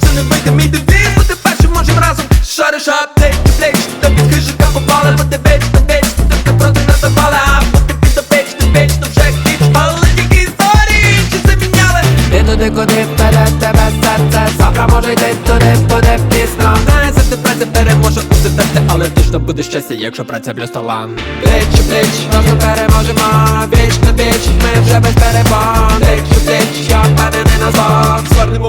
це не вийде мій девіз Бути першим можем разом. Шариш аптек, плеч, до під хижика попали Бо ти веч, на веч, ти проти нас запали А поки під опеч, ти веч, то вже хтіч Але тільки історії, чи це міняли Ти туди, куди вперед тебе серце Завтра може йти туди, буде пізно. Знає, завжди праця переможе усе але точно буде щастя, якщо праця плюс талант Плеч у плеч, разом переможемо Віч на віч, ми вже без перебон Плеч у плеч, я впевнений на зло